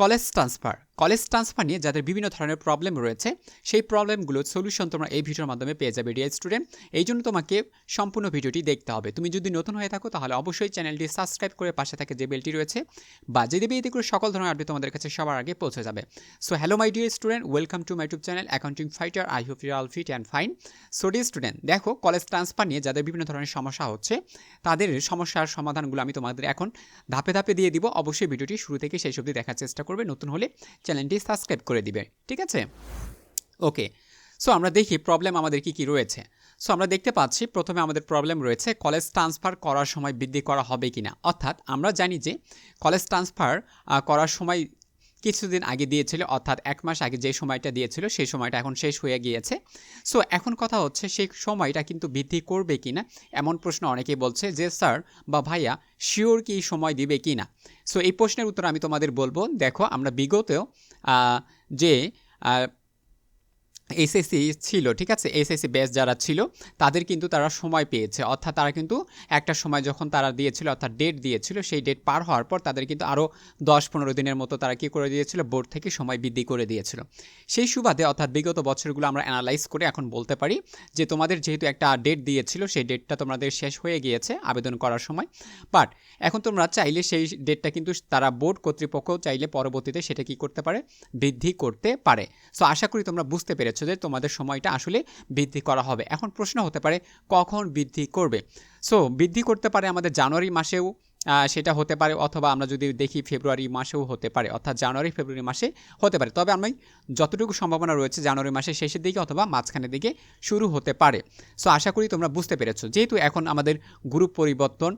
College transfer. College transfer নিয়ে যাদের বিভিন্ন ধরনের প্রবলেম রয়েছে, সেই প্রবলেমগুলোর সলিউশন তোমরা এই ভিডিওর মাধ্যমে পেয়ে যাবে ডিয়ার স্টুডেন্ট এই জন্য তোমাকে সম্পূর্ণ ভিডিওটি দেখতে হবে। তুমি যদি নতুন হয়ে থাকো, তাহলে অবশ্যই চ্যানেলটি সাবস্ক্রাইব করে পাশে থাকে যে বেলটি রয়েছে, বা যে দেবে এতে করে সকল ধরনের আপডেট তোমাদের কাছে সবার আগে পৌঁছে যাবে। So hello my dear student welcome to my YouTube channel accounting fighter I hope you all fit and fine so dear student দেখো কলেজ ট্রান্সফার নিয়ে যাদের বিভিন্ন ধরনের সমস্যা হচ্ছে, তাদের সমস্যার সমাধানগুলো আমি তোমাদের এখন ধাপে ধাপে দিয়ে দিব। অবশ্যই ভিডিওটি শুরু থেকে সেই অবধি দেখার চেষ্টা করবে। নতুন হলে চ্যানেলটি সাবস্ক্রাইব করে দিবে, ঠিক আছে? ওকে, সো আমরা দেখি প্রবলেম আমাদের কি কি রয়েছে। সো আমরা দেখতে পাচ্ছি, প্রথমে আমাদের প্রবলেম রয়েছে কলেজ ট্রান্সফার করার সময় বৃদ্ধি করা হবে কি না অর্থাৎ আমরা জানি যে কলেজ ট্রান্সফার করার সময় কিছুদিন আগে দিয়েছিল, অর্থাৎ এক মাস আগে যে সময়টা দিয়েছিল, সেই সময়টা এখন শেষ হয়ে গিয়েছে। সো এখন কথা হচ্ছে সেই সময়টা কিন্তু বৃদ্ধি করবে কি না এমন প্রশ্ন অনেকেই বলছে যে, স্যার বা ভাইয়া শিওর কি সময় দিবে কি না সো এই প্রশ্নের উত্তর আমি তোমাদের বলব। দেখো, আমরা বিগতেও যে এসএসসি ছিল, ঠিক আছে? এসএসসি ব্যাচ যারা ছিল, তাদের কিন্তু তারা সময় পেয়েছে। অর্থাৎ তারা কিন্তু একটা সময় যখন তারা দিয়েছিল, অর্থাৎ ডেট দিয়েছিল, সেই ডেট পার হওয়ার পর তাদের কিন্তু আরও দশ পনেরো দিনের মতো তারা কী করে দিয়েছিল? বোর্ড থেকে সময় বৃদ্ধি করে দিয়েছিল। সেই সুবাদে, অর্থাৎ বিগত বছরগুলো আমরা অ্যানালাইজ করে এখন বলতে পারি যে তোমাদের যেহেতু একটা ডেট দিয়েছিল, সেই ডেটটা তোমাদের শেষ হয়ে গিয়েছে আবেদন করার সময়। বাট এখন তোমরা চাইলে সেই ডেটটা কিন্তু তারা বোর্ড কর্তৃপক্ষ চাইলে পরবর্তীতে সেটা কি করতে পারে? বৃদ্ধি করতে পারে। সো আশা করি তোমরা বুঝতে পেরেছ। যে তোমাদের সময়টা আসলে বৃদ্ধি করা হবে। এখন প্রশ্ন হতে পারে, কখন বৃদ্ধি করবে? সো বৃদ্ধি করতে পারে আমাদের জানুয়ারি মাসেও সেটা হতে পারে, অথবা আমরা যদি দেখি ফেব্রুয়ারি মাসেও হতে পারে, অর্থাৎ জানুয়ারি, ফেব্রুয়ারি মাসে হতে পারে। তবে আমি যতটুকু সম্ভাবনা রয়েছে জানুয়ারি মাসের শেষের দিকে অথবা মাঝখানের দিকে শুরু হতে পারে। সো আশা করি তোমরা বুঝতে পেরেছ। যেহেতু এখন আমাদের গ্রুপ পরিবর্তন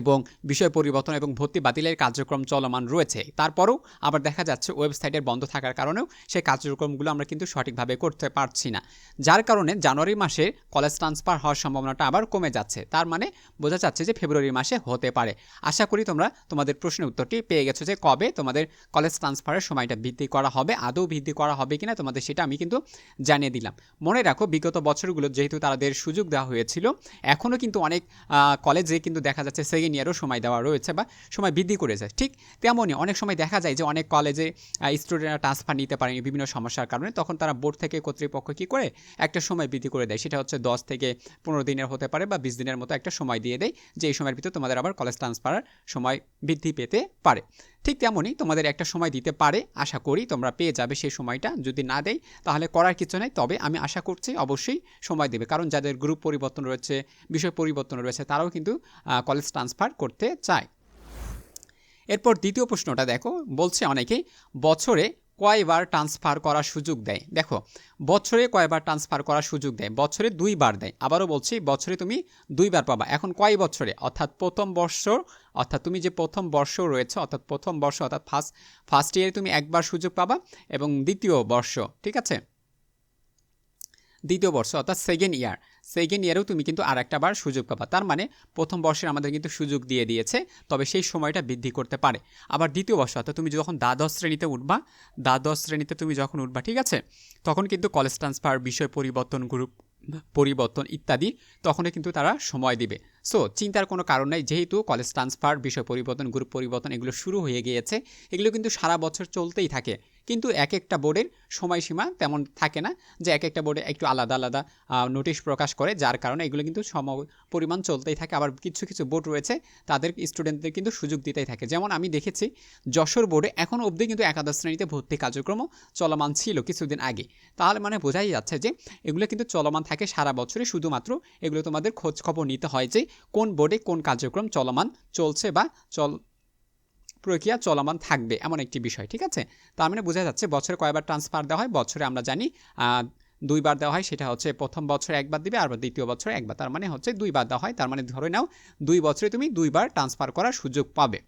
এবং বিষয় পরিবর্তন এবং ভর্তি বাতিলের কার্যক্রম চলমান রয়েছে। তারপরও আবার দেখা যাচ্ছে ওয়েবসাইটের বন্ধ থাকার কারণেও সেই কার্যক্রমগুলো আমরা কিন্তু সঠিকভাবে করতে পারছি না। যার কারণে জানুয়ারি মাসে কলেজ ট্রান্সফার হওয়ার সম্ভাবনাটা আবার কমে যাচ্ছে। তার মানে বোঝা যাচ্ছে যে ফেব্রুয়ারি মাসে হতে পারে। আশা করি তোমরা তোমাদের প্রশ্নের উত্তরটি পেয়ে গেছো যে কবে তোমাদের কলেজ ট্রান্সফারের সময়টা বৃদ্ধি করা হবে, আদৌ বৃদ্ধি করা হবে কিনা তোমাদের সেটা আমি কিন্তু জানিয়ে দিলাম। মনে রাখো, বিগত বছরগুলো যেহেতু তাদের সুযোগ দেওয়া হয়েছিল এখনও কিন্তু অনেক কলেজে কিন্তু দেখা যাচ্ছে সেকেন্ড ইয়ারও সময় দেওয়া রয়েছে বা সময় বৃদ্ধি করেছে। ঠিক তেমনই অনেক সময় দেখা যায় যে অনেক কলেজে স্টুডেন্টরা ট্রান্সফার নিতে পারেনি বিভিন্ন সমস্যার কারণে। তখন তারা বোর্ড থেকে কর্তৃপক্ষ কী করে একটা সময় বৃদ্ধি করে দেয়। সেটা হচ্ছে দশ থেকে পনেরো দিনের হতে পারে বা বিশ দিনের মতো একটা সময় দিয়ে দেয় যে এই সময়ের ভিতরে তোমাদের আবার কলেজ ট্রান্সফার সময় বৃদ্ধি পেতে পারে। ঠিক তেমনই তোমাদের একটা সময় দিতে পারে, আশা করি তোমরা পেয়ে যাবে সেই সময়টা। যদি না দেয় তাহলে করার কিছু নেই। তবে আমি আশা করছি অবশ্যই সময় দেবে। কারণ যাদের গ্রুপ পরিবর্তন রয়েছে, বিষয় পরিবর্তন রয়েছে তারাও কিন্তু কলেজ ট্রান্সফার করতে চায়। এরপর দ্বিতীয় প্রশ্নটা দেখো, বলছে অনেকে বছরে কয়বার ট্রান্সফার করার সুযোগ দেয়? দেখো, বছরে কয়বার ট্রান্সফার করার সুযোগ দেয়? বছরে দুইবার দেয়। আবারও বলছি, বছরে তুমি দুইবার পাবা। এখন কয় বছরে? অর্থাৎ প্রথম বর্ষ অর্থাৎ তুমি যে প্রথম বর্ষ রয়েছে, অর্থাৎ প্রথম বর্ষ, অর্থাৎ ফার্স্ট ফার্স্ট ইয়ারে তুমি একবার সুযোগ পাবা এবং দ্বিতীয় বর্ষ, ঠিক আছে? দ্বিতীয় বর্ষ, অর্থাৎ সেকেন্ড ইয়ার সেকেন্ড ইয়ারেও তুমি কিন্তু আর একটা বার সুযোগ পাবা। তার মানে প্রথম বর্ষের আমাদের কিন্তু সুযোগ দিয়ে দিয়েছে, তবে সেই সময়টা বৃদ্ধি করতে পারে। আবার দ্বিতীয় বর্ষ, অর্থাৎ তুমি যখন দ্বাদশ শ্রেণীতে উঠবা, দ্বাদশ শ্রেণীতে তুমি যখন উঠবা, ঠিক আছে? তখন কিন্তু কলেজ ট্রান্সফার বিষয় পরিবর্তন গ্রুপ পরিবর্তন ইত্যাদি, তখনই কিন্তু তারা সময় দিবে। সো চিন্তার কোনো কারণ নাই, যেহেতু কলেজ ট্রান্সফার বিষয় পরিবর্তন গ্রুপ পরিবর্তন এগুলো শুরু হয়ে গিয়েছে, এগুলো কিন্তু সারা বছর চলতেই থাকে। কিন্তু এক একটা বোর্ডের সময়সীমা তেমন থাকে না যে এক একটা বোর্ডে একটু আলাদা আলাদা নোটিশ প্রকাশ করে, যার কারণে এগুলো কিন্তু সম পরিমাণ চলতেই থাকে। আবার কিছু কিছু বোর্ড রয়েছে, তাদের স্টুডেন্টদের কিন্তু সুযোগ দিতেই থাকে। যেমন আমি দেখেছি, যশোর বোর্ডে এখন অবধি কিন্তু একাদশ শ্রেণীতে ভর্তি কার্যক্রম চলমান ছিল কিছুদিন আগে। তাহলে মানে বোঝাই যাচ্ছে যে, এগুলো কিন্তু চলমান থাকে সারা বছরে শুধুমাত্র এগুলো তোমাদের খোঁজ খবর নিতে হয় যে, কোন বোর্ডে কোন কার্যক্রম চলমান চলছে বা চল প্রক্রিয়া চলমান থাকবে, এমন একটি বিষয়, ঠিক আছে? তার মানে বোঝা যাচ্ছে বছরে কয়বার ট্রান্সফার দেওয়া হয়, বছরে আমরা জানি দুইবার দেওয়া হয়, সেটা হচ্ছে প্রথম বছর একবার দিবে আর দ্বিতীয় বছর একবার, তার মানে হচ্ছে দুইবার দেওয়া হয়, তার মানে ধরে নাও দুই বছরে তুমি দুইবার ট্রান্সফার করার সুযোগ পাবে।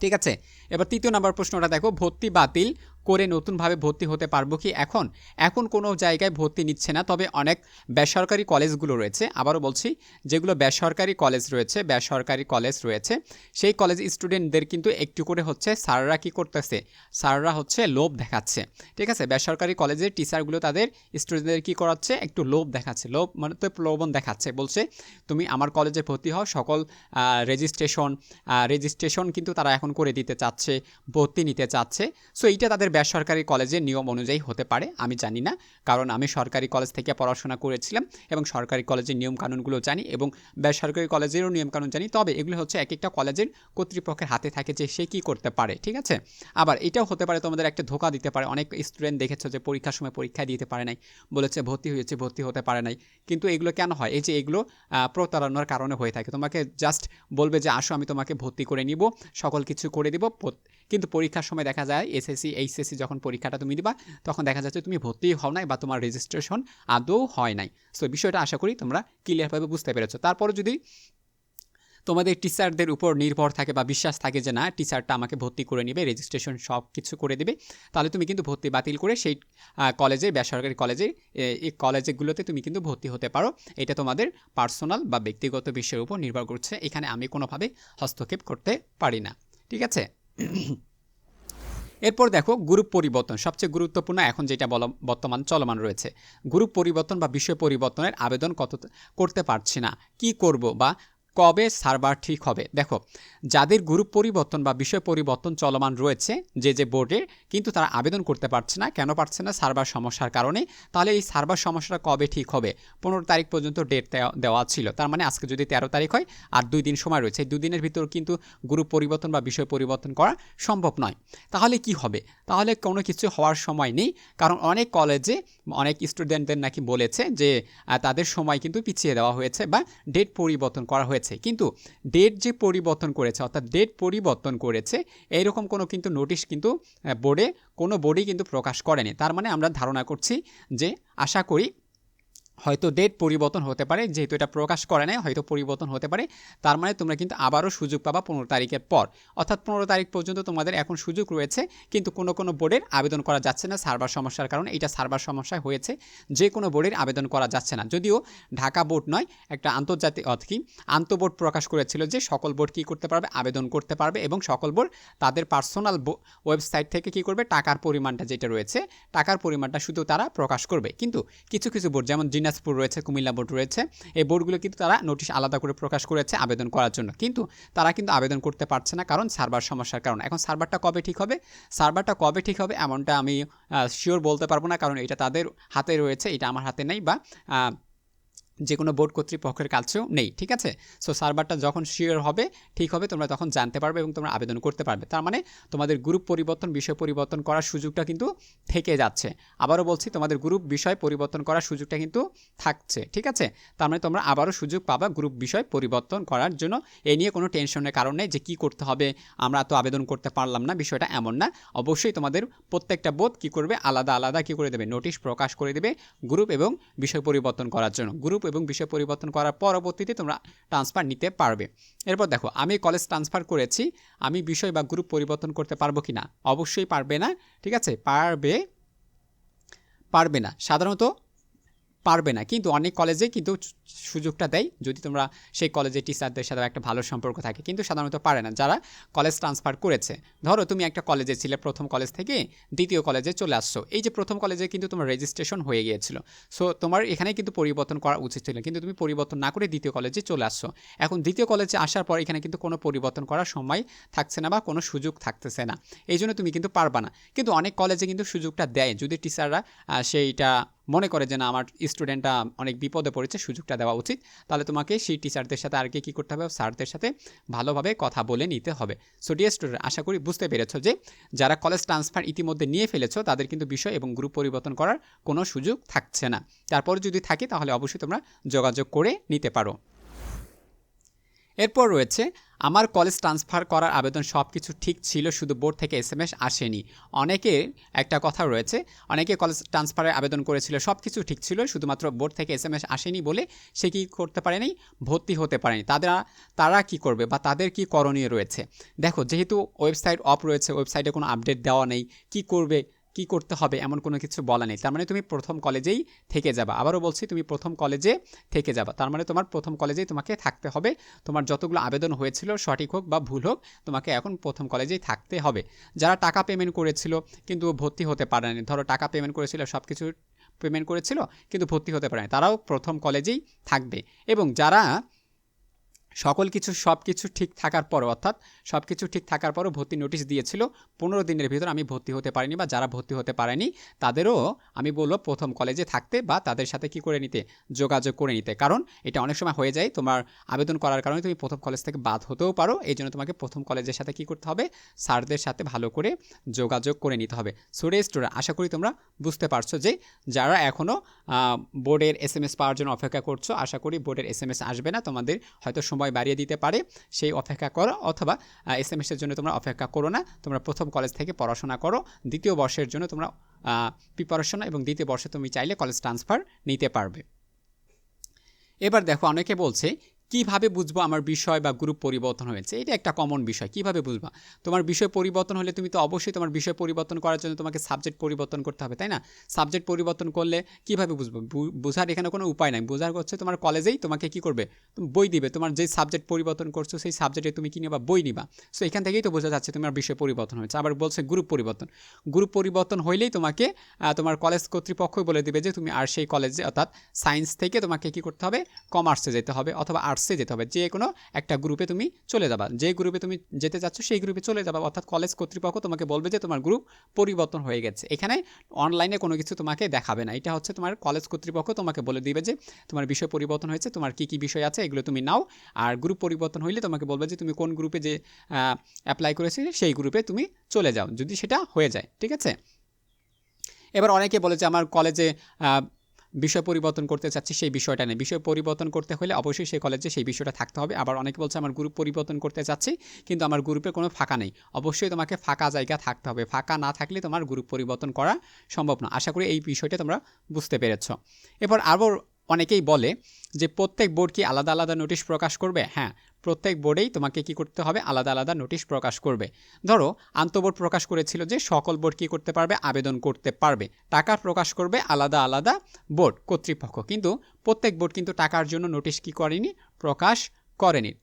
ঠিক আছে? এবার তৃতীয় নাম্বার প্রশ্নটা দেখো, ভর্তি বাতিল করে নতুনভাবে ভর্তি হতে পারব কি এখন? এখন কোনো জায়গায় ভর্তি নিচ্ছে না, তবে অনেক বেসরকারি কলেজগুলো রয়েছে। আবারও বলছি, যেগুলো বেসরকারি কলেজ রয়েছে, বেসরকারি কলেজ রয়েছে, সেই কলেজ স্টুডেন্টদের কিন্তু একটু করে হচ্ছে স্যাররা কী করতেছে? স্যাররা হচ্ছে লোভ দেখাচ্ছে, ঠিক আছে? বেসরকারি কলেজের টিচারগুলো তাদের স্টুডেন্টদের কী করাচ্ছে? একটু লোভ দেখাচ্ছে, লোভ মানে তো প্রলোভন দেখাচ্ছে। বলছে, তুমি আমার কলেজে ভর্তি হও, সকল রেজিস্ট্রেশন রেজিস্ট্রেশন কিন্তু তারা এখন করে দিতে চাচ্ছে, ভর্তি নিতে চাচ্ছে। সো এইটা তাদের বেসরকারি কলেজের নিয়ম অনুযায়ী হতে পারে, আমি জানি না। কারণ আমি সরকারি কলেজ থেকে পড়াশোনা করেছিলাম এবং সরকারি কলেজের নিয়মকানুনগুলো জানি এবং বেসরকারি কলেজেরও নিয়মকানুন জানি। তবে এগুলো হচ্ছে এক একটা কলেজের কর্তৃপক্ষের হাতে থাকে যে সে কী করতে পারে, ঠিক আছে? আবার এটাও হতে পারে তোমাদের একটা ধোকা দিতে পারে। অনেক স্টুডেন্ট দেখেছ যে পরীক্ষার সময় পরীক্ষা দিতে পারে নাই, বলেছে ভর্তি হয়েছে, ভর্তি হতে পারে নাই। কিন্তু এগুলো কেন হয়? এই যে এগুলো প্রতারণার কারণে হয়ে থাকে। তোমাকে জাস্ট বলবে যে, আসো, আমি তোমাকে ভর্তি করে নিব, সকল কিছু করে দিব। কিন্তু পরীক্ষার সময় দেখা যায় এসএসসি এইচএসসি যখন পরীক্ষাটা তুমি দিবা, তখন দেখা যাচ্ছে তুমি ভর্তি হও নাই বা তোমার রেজিস্ট্রেশন আদৌ হয় নাই। সো বিষয়টা আশা করি তোমরা ক্লিয়ারভাবে বুঝতে পেরেছ। তারপরে যদি তোমাদের টিচারদের উপর নির্ভর থাকে বা বিশ্বাস থাকে যে, না টিচারটা আমাকে ভর্তি করে নেবে রেজিস্ট্রেশন সব কিছু করে দেবে, তাহলে তুমি কিন্তু ভর্তি বাতিল করে সেই কলেজে বেসরকারি কলেজে এই কলেজগুলোতে তুমি কিন্তু ভর্তি হতে পারো। এটা তোমাদের পার্সোনাল বা ব্যক্তিগত বিষয়ের উপর নির্ভর করছে। এখানে আমি কোনোভাবে হস্তক্ষেপ করতে পারি না। ঠিক আছে? এরপর দেখো গ্রুপ পরিবর্তন। সবচেয়ে গুরুত্বপূর্ণ এখন যেটা বল, বর্তমান চলমান রয়েছে। গ্রুপ পরিবর্তন বা বিষয় পরিবর্তনের আবেদন কত, করতে পারছি না। কি করব বা কবে সার্ভার ঠিক হবে? দেখো, যাদের গ্রুপ পরিবর্তন বা বিষয় পরিবর্তন চলমান রয়েছে, যে যে বোর্ডে, কিন্তু তারা আবেদন করতে পারছে না, কেন পারছে না সার্ভার সমস্যার কারণে, তাহলে এই সার্ভার সমস্যাটা কবে ঠিক হবে? পনেরো তারিখ পর্যন্ত ডেট দেওয়া ছিল। তার মানে আজকে যদি তেরো তারিখ হয়, আর দুই দিন সময় রয়েছে, এই দুই দিনের ভিতর কিন্তু গ্রুপ পরিবর্তন বা বিষয় পরিবর্তন করা সম্ভব নয়। তাহলে কি হবে? তাহলে কোনো কিছু হওয়ার সময় নেই, কারণ অনেক কলেজে অনেক স্টুডেন্টদের নাকি বলেছে যে তাদের সময় কিন্তু পিছিয়ে দেওয়া হয়েছে বা ডেট পরিবর্তন করা হয়েছে। হয়েছে কিন্তু ডেট যে পরিবর্তন করেছে, অর্থাৎ ডেট পরিবর্তন করেছে, এইরকম কোনো কিন্তু নোটিশ কিন্তু বোর্ডে কোনো বোর্ডই কিন্তু প্রকাশ করেনি। তার মানে আমরা ধারণা করছি যে, আশা করি হয়তো ডেট পরিবর্তন হতে পারে, যেহেতু এটা প্রকাশ করে নেয় হয়তো পরিবর্তন হতে পারে। তার মানে তোমরা কিন্তু আবারও সুযোগ পাবা পনেরো তারিখের পর। অর্থাৎ পনেরো তারিখ পর্যন্ত তোমাদের এখন সুযোগ রয়েছে, কিন্তু কোনো কোনো বোর্ডের আবেদন করা যাচ্ছে না সার্ভার সমস্যার কারণে। এটা সার্ভার সমস্যা হয়েছে, যে কোনো বোর্ডের আবেদন করা যাচ্ছে না। যদিও ঢাকা বোর্ড নয়, একটা আন্তর্জাতিক অর্থ কি আন্তঃবোর্ড প্রকাশ করেছিল যে সকল বোর্ড কী করতে পারবে, আবেদন করতে পারবে এবং সকল বোর্ড তাদের পার্সোনাল ওয়েবসাইট থেকে কী করবে, টাকার পরিমাণটা যেটা রয়েছে, টাকার পরিমাণটা শুধু তারা প্রকাশ করবে। কিন্তু কিছু কিছু বোর্ড যেমন দিনাজপুর রয়েছে, কুমিল্লা বোর্ড রয়েছে। এই বোর্ডগুলো কিন্তু তারা নোটিশ আলাদা করে প্রকাশ করেছে আবেদন করার জন্য। কিন্তু তারা কিন্তু আবেদন করতে পারছে না কারণ সার্ভার সমস্যার কারণে। এখন সার্ভারটা কবে ঠিক হবে? সার্ভারটা কবে ঠিক হবে এমনটা আমি শিওর বলতে পারব না কারণ এটা তাদের হাতে রয়েছে, এটা আমার হাতে নেই বা যে কোনো বোর্ড কর্তৃপক্ষের কাছেও নেই, ঠিক আছে? সো সার্ভারটা যখন শিওর হবে, ঠিক হবে, তোমরা তখন জানতে পারবে এবং তোমরা আবেদন করতে পারবে। তার মানে তোমাদের গ্রুপ পরিবর্তন, বিষয় পরিবর্তন করার সুযোগটা কিন্তু থেকে যাচ্ছে। আবারও বলছি, তোমাদের গ্রুপ বিষয় পরিবর্তন করার সুযোগটা কিন্তু থাকছে, ঠিক আছে? তার মানে তোমরা আবারও সুযোগ পাবা গ্রুপ বিষয় পরিবর্তন করার জন্য। এ নিয়ে কোনো টেনশনের কারণ নেই যে কী করতে হবে, আমরা তো আবেদন করতে পারলাম না, বিষয়টা এমন না। অবশ্যই তোমাদের প্রত্যেকটা বোধ কী করবে, আলাদা আলাদা কী করে দেবে? নোটিশ প্রকাশ করে দেবে গ্রুপ এবং বিষয় পরিবর্তন করার জন্য। গ্রুপ এবং বিষয় পরিবর্তন করার পরবর্তীতে তোমরা ট্রান্সফার নিতে পারবে। এরপর দেখো, আমি কলেজ ট্রান্সফার করেছি, আমি বিষয় বা গ্রুপ পরিবর্তন করতে পারব কি না অবশ্যই পারবে না, ঠিক আছে? পারবে পারবে না। সাধারণত পারবে না। কিন্তু অনেক কলেজে কিন্তু সুযোগটা দেয় যদি তোমরা সেই কলেজের টিচারদের সাথে একটা ভালো সম্পর্ক থাকে। কিন্তু সাধারণত পারে না। যারা কলেজ ট্রান্সফার করেছে, ধরো তুমি একটা কলেজে ছিলে, প্রথম কলেজ থেকে দ্বিতীয় কলেজে চলে আসছো। এই যে প্রথম কলেজে কিন্তু তোমার রেজিস্ট্রেশন হয়ে গিয়েছিল। সো তোমার এখানে কিন্তু পরিবর্তন করা উচিত ছিল কিন্তু তুমি পরিবর্তন না করে দ্বিতীয় কলেজে চলে আসছো। এখন দ্বিতীয় কলেজে আসার পর এখানে কিন্তু কোনো পরিবর্তন করার সময় থাকছে না বা কোনো সুযোগ থাকতেছে না। এই জন্য তুমি কিন্তু পারবা না। কিন্তু অনেক কলেজে কিন্তু সুযোগটা দেয়। যদি টিচাররা সেইটা মনে করে যে না, আমার স্টুডেন্টটা অনেক বিপদে পড়েছে, সুযোগটা দেওয়া উচিত। তাহলে তোমাকে সেই টিচারদের সাথে আর কি কী করতে হবে? স্যারদের সাথে ভালোভাবে কথা বলে নিতে হবে। সো ডিয়ার স্টুডেন্ট আশা করি বুঝতে পেরেছ যে, যারা কলেজ ট্রান্সফার ইতিমধ্যে নিয়ে ফেলেছ, তাদের কিন্তু বিষয় এবং গ্রুপ পরিবর্তন করার কোনো সুযোগ থাকছে না। তারপর যদি থাকে, তাহলে অবশ্যই তোমরা যোগাযোগ করে নিতে পারো। এরপর রয়েছে আমার কলেজ ট্রান্সফার করার আবেদন সব কিছু ঠিক ছিল, শুধু বোর্ড থেকে এস এম এস আসেনি। অনেকের একটা কথা রয়েছে, অনেকে কলেজ ট্রান্সফারের আবেদন করেছিল সব কিছু ঠিক ছিল, শুধুমাত্র বোর্ড থেকে এস এম এস আসেনি বলে সে কী করতে পারেনি ভর্তি হতে পারেনি তাদের তারা কি করবে বা তাদের কি করণীয় রয়েছে? দেখো, যেহেতু ওয়েবসাইট অফ রয়েছে ওয়েবসাইটে কোনো আপডেট দেওয়া নেই, কি করবে? কি করতে হবে এমন কোনো কিছু বলা নেই। তার মানে তুমি প্রথম কলেজেই থেকে যাবা। আবারও বলছি, তুমি প্রথম কলেজে থেকে যাবা। তার মানে তোমার প্রথম কলেজেই তোমাকে থাকতে হবে। তোমার যতগুলো আবেদন হয়েছিল, সঠিক হোক বা ভুল হোক, তোমাকে এখন প্রথম কলেজেই থাকতে হবে। যারা টাকা পেমেন্ট করেছিল, কিন্তু ভর্তি হতে পারেনি। ধরো টাকা পেমেন্ট করেছিল সব কিছু পেমেন্ট করেছিল, কিন্তু ভর্তি হতে পারেনি। তারাও প্রথম কলেজেই থাকবে। এবং যারা সকল কিছু, সব কিছু ঠিক থাকার পরও, অর্থাৎ সব কিছু ঠিক থাকার পরও ভর্তি নোটিশ দিয়েছিল। পনেরো দিনের ভিতর আমি ভর্তি হতে পারিনি বা যারা ভর্তি হতে পারেনি, তাদেরও আমি বলব প্রথম কলেজে থাকতে বা তাদের সাথে কি করে নিতে, যোগাযোগ করে নিতে। কারণ এটা অনেক সময় হয়ে যায়, তোমার আবেদন করার কারণে তুমি প্রথম কলেজ থেকে বাদ হতেও পারো, এই জন্য তোমাকে প্রথম কলেজের সাথে কি করতে হবে, স্যারদের সাথে ভালো করে যোগাযোগ করে নিতে হবে। সুরে স্টুডেন্ট আশা করি তোমরা বুঝতে পারছ যে যারা এখনও বোর্ডের এস এম এস পাওয়ার জন্য অপেক্ষা করছ, আশা করি বোর্ডের এস এম এস আসবে না, তোমাদের হয়তো সময় সময় বাড়িয়ে দিতে পারে, সেই অপেক্ষা করো অথবা এস এম এসের জন্য তোমরা অপেক্ষা করো না। তোমরা প্রথম কলেজ থেকে পড়াশোনা করো, দ্বিতীয় বর্ষের জন্য তোমরা প্রিপারেশন এবং দ্বিতীয় বর্ষে তুমি চাইলে কলেজ ট্রান্সফার নিতে পারবে। এবার দেখো অনেকে বলছে কীভাবে বুঝব আমার বিষয় বা গ্রুপ পরিবর্তন হয়েছে? এটা একটা কমন বিষয়, কীভাবে বুঝবা? তোমার বিষয় পরিবর্তন হলে তুমি তো অবশ্যই তোমার বিষয় পরিবর্তন করার জন্য তোমাকে সাবজেক্ট পরিবর্তন করতে হবে, তাই না? সাবজেক্ট পরিবর্তন করলে কীভাবে বুঝব? বোঝার এখানে কোনো উপায় নাই। বোঝার হচ্ছে তোমার কলেজেই তোমাকে কি করবে? বই দিবে। তোমার যে সাবজেক্ট পরিবর্তন করছ, সেই সাবজেক্টে তুমি কি নেবা? বই নিবা। সো এখান থেকেই তো বোঝা যাচ্ছে তোমার বিষয় পরিবর্তন হয়েছে। আবার বলছে গ্রুপ পরিবর্তন। গ্রুপ পরিবর্তন হইলেই তোমাকে তোমার কলেজ কর্তৃপক্ষই বলে দিবে যে তুমি আর সেই কলেজে অর্থাৎ সায়েন্স থেকে তোমাকে কি করতে হবে? কমার্সে যেতে হবে, অথবা আর্টসে যেতে হবে। যে কোনো একটা গ্রুপে তুমি চলে যাবা। যে গ্রুপে তুমি যেতে চাচ্ছ, সেই গ্রুপে চলে যাবা। অর্থাৎ কলেজ কর্তৃপক্ষ তোমাকে বলবে যে তোমার গ্রুপ পরিবর্তন হয়ে গেছে। এখানে অনলাইনে কোনো কিছু তোমাকে দেখাবে না। এটা হচ্ছে তোমার কলেজ কর্তৃপক্ষ তোমাকে বলে দিবে যে তোমার বিষয় পরিবর্তন হয়েছে, তোমার কী কী বিষয় আছে এগুলো তুমি নাও। আর গ্রুপ পরিবর্তন হইলে তোমাকে বলবে যে তুমি কোন গ্রুপে যে অ্যাপ্লাই করেছিলে সেই গ্রুপে তুমি চলে যাও। যদি সেটা হয়ে যায়, ঠিক আছে? এবার অনেকে বলে যে আমার কলেজে বিষয় পরিবর্তন করতে চাচ্ছি সেই বিষয়টা নেই বিষয় পরিবর্তন করতে হলে অবশ্যই সেই কলেজে সেই বিষয়টা থাকতে হবে। আবার অনেকে বলছে, আমার গ্রুপ পরিবর্তন করতে চাচ্ছি কিন্তু আমার গ্রুপে কোনো ফাঁকা নেই। অবশ্যই তোমাকে ফাঁকা জায়গা থাকতে হবে। ফাঁকা না থাকলে তোমার গ্রুপ পরিবর্তন করা সম্ভব না। আশা করি এই বিষয়টা তোমরা বুঝতে পেরেছ। এরপর আরও অনেকেই বলে যে প্রত্যেক বোর্ড কি আলাদা আলাদা নোটিশ প্রকাশ করবে? হ্যাঁ প্রত্যেক বোর্ডেই তোমাকে কি করতে হবে? আলাদা আলাদা নোটিশ প্রকাশ করবে। ধরো আন্তবোর্ড প্রকাশ করেছিল যে সকল বোর্ড কি করতে পারবে? আবেদন করতে পারবে। টাকা প্রকাশ করবে আলাদা আলাদা বোর্ড, কর্তৃপক্ষ। কিন্তু প্রত্যেক বোর্ড কিন্তু টাকার জন্য নোটিশ কি করেনি? প্রকাশ করেনি।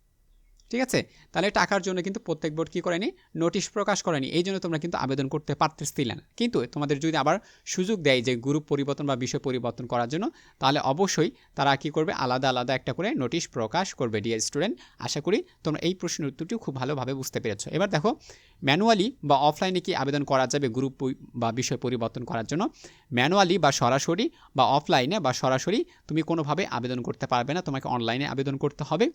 ঠিক আছে? তাহলে টাকার জন্য কিন্তু প্রত্যেক বোর্ড কী করেনি? নোটিশ প্রকাশ করেনি। এই জন্য তোমরা কিন্তু আবেদন করতে পারতেছিলে না। কিন্তু তোমাদের যদি আবার সুযোগ দেয় যে গ্রুপ পরিবর্তন বা বিষয় পরিবর্তন করার জন্য, তাহলে অবশ্যই তারা কি করবে? আলাদা আলাদা একটা করে নোটিশ প্রকাশ করবে, ডিয়ার স্টুডেন্ট। আশা করি তোমরা এই প্রশ্নের উত্তরটিও খুব ভালোভাবে বুঝতে পেরেছ। এবার দেখো, ম্যানুয়ালি বা অফলাইনে কি আবেদন করা যাবে গ্রুপ বা বিষয় পরিবর্তন করার জন্য? ম্যানুয়ালি বা সরাসরি বা অফলাইনে বা সরাসরি তুমি কোনোভাবে আবেদন করতে পারবে না। তোমাকে অনলাইনে আবেদন করতে হবে।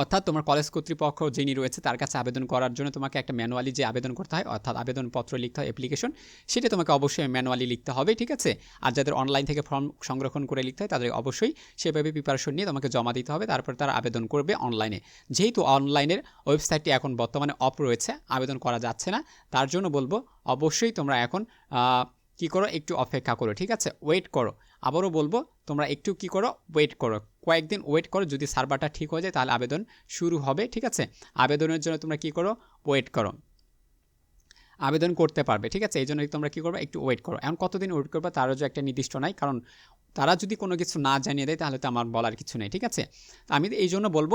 অর্থাৎ তোমার কলেজ কর্তৃপক্ষ যিনি রয়েছে, তার কাছে আবেদন করার জন্য তোমাকে একটা ম্যানুয়ালি যে আবেদন করতে হয়, অর্থাৎ আবেদনপত্র লিখতে হয় অ্যাপ্লিকেশন সেটা তোমাকে অবশ্যই ম্যানুয়ালি লিখতে হবে, ঠিক আছে? আর যাদের অনলাইন থেকে ফর্ম সংরক্ষণ করে লিখতে হয়, তাদের অবশ্যই সেভাবে প্রিপারেশন নিয়ে তোমাকে জমা দিতে হবে, তারপর তারা আবেদন করবে অনলাইনে যেহেতু অনলাইনের ওয়েবসাইটটি এখন বর্তমানে অফ রয়েছে, আবেদন করা যাচ্ছে না, তার জন্য বলব অবশ্যই তোমরা এখন কি করো, একটু অপেক্ষা করো, ঠিক আছে? ওয়েট করো। আবারও বলব, তোমরা একটু কি করো ওয়েট করো। কয়েকদিন ওয়েট করো, যদি সার্ভারটা ঠিক হয়ে যায়, তাহলে আবেদন শুরু হবে, ঠিক আছে? আবেদনের জন্য তোমরা কি করো? ওয়েট করো। আবেদন করতে পারবে, ঠিক আছে? এই জন্য তোমরা কী করবে? একটু ওয়েট করো। এখন কতদিন ওয়েট করবে? তারও যে একটা নির্দিষ্ট নাই, কারণ তারা যদি কোনো কিছু না জানিয়ে দেয়, তাহলে তো আমার বলার কিছু নেই, ঠিক আছে? আমি এই জন্য বলব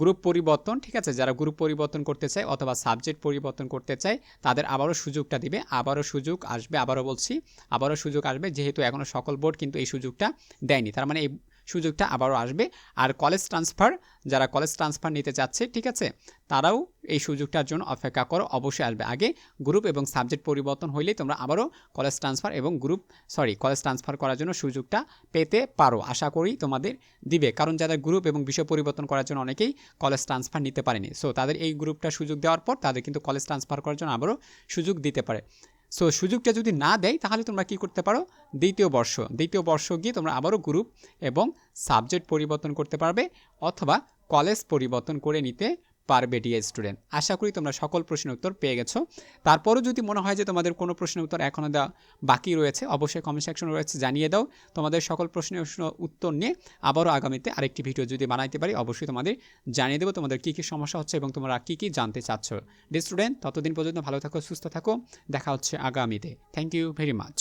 গ্রুপ পরিবর্তন, ঠিক আছে? যারা গ্রুপ পরিবর্তন করতে চায় অথবা সাবজেক্ট পরিবর্তন করতে চায়, তাদের আবারও সুযোগটা দিবে, আবারও সুযোগ আসবে, আবারও বলছি, আবারও সুযোগ আসবে, যেহেতু এখনও সকল বোর্ড কিন্তু এই সুযোগটা দেয়নি। তার মানে এই সুযোগটা আবারও আসবে। আর কলেজ ট্রান্সফার যারা কলেজ ট্রান্সফার নিতে চাচ্ছে, ঠিক আছে, তারাও এই সুযোগটার জন্য অপেক্ষা করো, অবশ্যই আসবে। আগে গ্রুপ এবং সাবজেক্ট পরিবর্তন হইলেই তোমরা আবারও কলেজ ট্রান্সফার এবং গ্রুপ সরি কলেজ ট্রান্সফার করার জন্য সুযোগটা পেতে পারো। আশা করি তোমাদের দিবে। কারণ যাদের গ্রুপ এবং বিষয় পরিবর্তন করার জন্য অনেকেই কলেজ ট্রান্সফার নিতে পারেনি। সো তাদের এই গ্রুপটা সুযোগ দেওয়ার পর তাদের কিন্তু কলেজ ট্রান্সফার করার জন্য আবারও সুযোগ দিতে পারে। সো সুযোগটা যদি না দেয়, তাহলে তোমরা কি করতে পারো? দ্বিতীয় বর্ষ। দ্বিতীয় বর্ষ গিয়ে তোমরা আবারও গ্রুপ এবং সাবজেক্ট পরিবর্তন করতে পারবে অথবা কলেজ পরিবর্তন করে নিতে পারবে ডিএ স্টুডেন্ট আশা করি তোমরা সকল প্রশ্নের উত্তর পেয়ে গেছো। তারপরও যদি মনে হয় যে তোমাদের কোনো প্রশ্নের উত্তর এখনও দেওয়া বাকি রয়েছে, অবশ্যই কমেন্ট সেকশন রয়েছে, জানিয়ে দাও। তোমাদের সকল প্রশ্নের উত্তর নিয়ে আবারও আগামীতে আরেকটি ভিডিও যদি বানাইতে পারি, অবশ্যই তোমাদের জানিয়ে দেবো তোমাদের কী কী সমস্যা হচ্ছে এবং তোমরা কী কী জানতে চাচ্ছ। ডি স্টুডেন্ট ততদিন পর্যন্ত ভালো থাকো, সুস্থ থাকো। দেখা হচ্ছে আগামীতে। Thank you very much